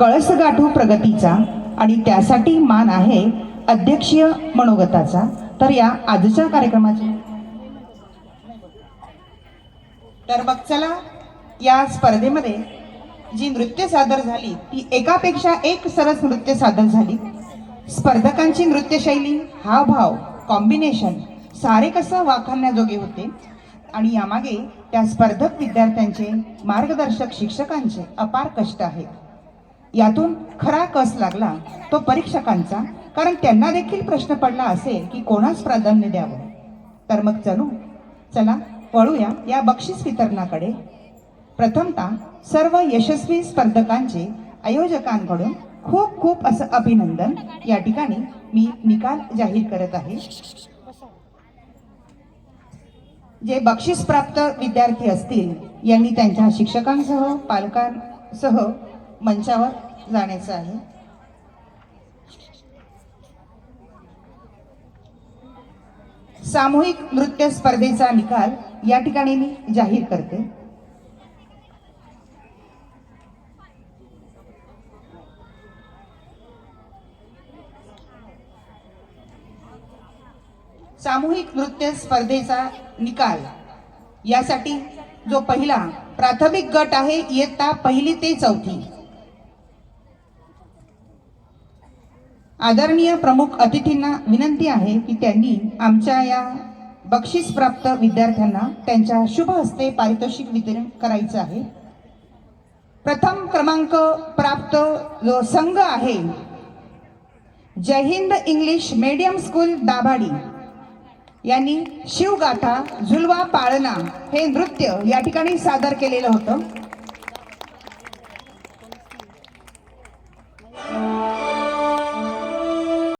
कळस गाठू प्रगतीचा आणि त्यासाठी मान आहे अध्यक्षीय मनोगताचा. तर या आजच्या कार्यक्रमाचे तर मग चला या स्पर्धेमध्ये जी नृत्य सादर झाली ती एकापेक्षा एक सरस नृत्य सादर झाली. स्पर्धकांची नृत्यशैली हावभाव कॉम्बिनेशन सारे कसं वाखाणण्याजोगे होते. आणि यामागे त्या स्पर्धक विद्यार्थ्यांचे मार्गदर्शक शिक्षकांचे अपार कष्ट आहेत. यातून खरा कस लागला तो परीक्षकांचा कारण त्यांना देखील प्रश्न पडला असेल की कोणास प्राधान्य द्यावं? तर मग चलू. चला वळूया या बक्षीस वितरणाकडे. प्रथमतः सर्व यशस्वी स्पर्धकांचे आयोजकांकडून खूप खूप असं अभिनंदन. या ठिकाणी मी निकाल जाहीर करत आहे. जे बक्षीस प्राप्त विद्यार्थी असतील यांनी त्यांच्या शिक्षकांसह पालकांसह मंचावर जाण्याचं आहे. सामूहिक नृत्य स्पर्धेचा निकाल या ठिकाणी मी जाहीर करते. सामूहिक नृत्य स्पर्धेचा निकाल. यासाठी जो पहिला प्राथमिक गट आहे इयत्ता पहिली ते चौथी. आदरणीय प्रमुख अतिथींना विनंती आहे की त्यांनी आमच्या या बक्षीस प्राप्त विद्यार्थ्यांना त्यांच्या शुभ हस्ते पारितोषिक वितरण करायचं आहे. प्रथम क्रमांक प्राप्त जो संघ आहे Jai Hind English medium school Dabhadi. यांनी शिवगाथा झुलवा पाळणा हे नृत्य या ठिकाणी सादर केलेलं होतं.